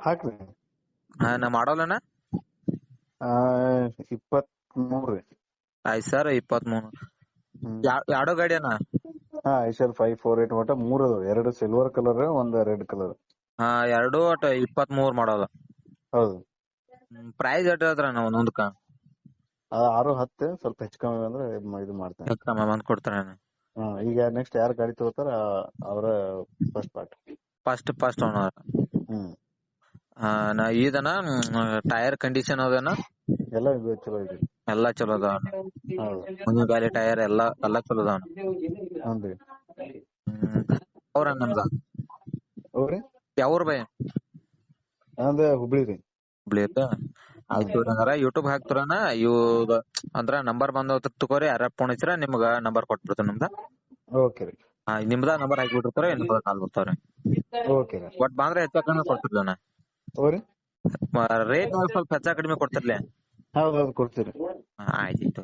ಹಾಕ್ರಿ. ಹಾ ನಾ ಮಾಡೋಲ್ಲಣ್ಣ ಆ ಇಪ್ಪತ್ಮೂರು. ರೀ ಆಯ್ತು ಸರ್ ಇಪ್ಪತ್ಮೂರು. ಹ್ಮ್. ಯಾಡೋ ಗಾಡಿ ಅಣ್ಣ? ಹಾ ಐಶಲ್ ಫೈವ್ ಫೋರ್ ಏಟ್ ಒಟ್ಟ ಮೂರ್ ಅದಾವ. ಎರಡು ಸಿಲ್ವರ್ ಕಲರ್ ಒಂದ್ ರೆಡ್ ಕಲರ್ ಹಾ ಎರಡು ಒಟ್ಟ ಇಪ್ಪತ್ಮೂರ್ ಮಾಡೋದು. ಹೌದು. ಪ್ರೈಸ್ ಎಷ್ಟ್ ನಾವು ಒಂದೊಂದಕ್ಕ? ಅದ್ ಆರು ಹತ್ತು ಸ್ವಲ್ಪ ಹೆಚ್ಚು ಕಮ್ಮಿ ಅಂದ್ರೆ ಇದು ಮಾಡ್ತೇನೆ. ಕಮ್ಮಿ ಬಂದ್ ಕೊಡ್ತಾರಣ್ಣ ಹ್ಮ್ ಈಗ ನೆಕ್ಸ್ಟ್ ಯಾರು ಗಾಡಿ ತಗೋತಾರ ಅವರ first part first first owner ಹ್ಮ್. ಇದನ ಟೈರ್ ಕಂಡೀಷನ್ ಅದನ? ಎಲ್ಲ ಚಲೋ ಇದೆ ಎಲ್ಲಾ ಚಲೋ ಅದಾವ. ಮುಂದಿನ ಗಾಲಿ ಟೈರ್ ಎಲ್ಲಾ ಎಲ್ಲಾ ಚಲೋ ಅದಾವ. ಹ್ಞೂ ಅವ್ರ ನಮ್ದ? ಅವ್ರಿ? ಯಾವ್ರ ಬೈ? ನಂದ ಹುಬ್ಳಿ ರೀ. ಹುಬ್ಳಿ ಐತ ಆಯ್ತು ಅಂದ್ರ ಯೂಟ್ಯೂಬ್ ಹಾಕ್ತಿರಾನ ಇವ್ ಅಂದ್ರ ನಂಬರ್ ಬಂದ ತಕೋರಿ ಯಾರ ಫೋನ್ ಹಚ್ಚಿರ ನಿಮ್ಗ ನಂಬರ್ ಕೊಟ್ಬಿಡ್ತೇನೆ ನಮ್ದ. ಓಕೆ ರೀ. ನಿಮ್ದ ನಂಬರ್ ಹಾಕಿಬಿಟ್ಟಿರ್ತಾರ ನಿಮ್ದ ಕಾಲ್ ಬರ್ತಾವ್ರಿ. ಓಕೆ ರೀ. ಒಟ್ ಬಂದ್ರ ಹೆಚ್ಚ ಕಡಿಮೆ ಕೊಡ್ತಿರ್ಲಣ್ಣ ರೇಟ್ ಸ್ವಲ್ಪ ಹೆಚ್ಚ ಕಡಿಮೆ ಕೊಡ್ತಿರ್ಲಿ? ಹೌದು ಆಯ್ತ್ ಆಯ್ತು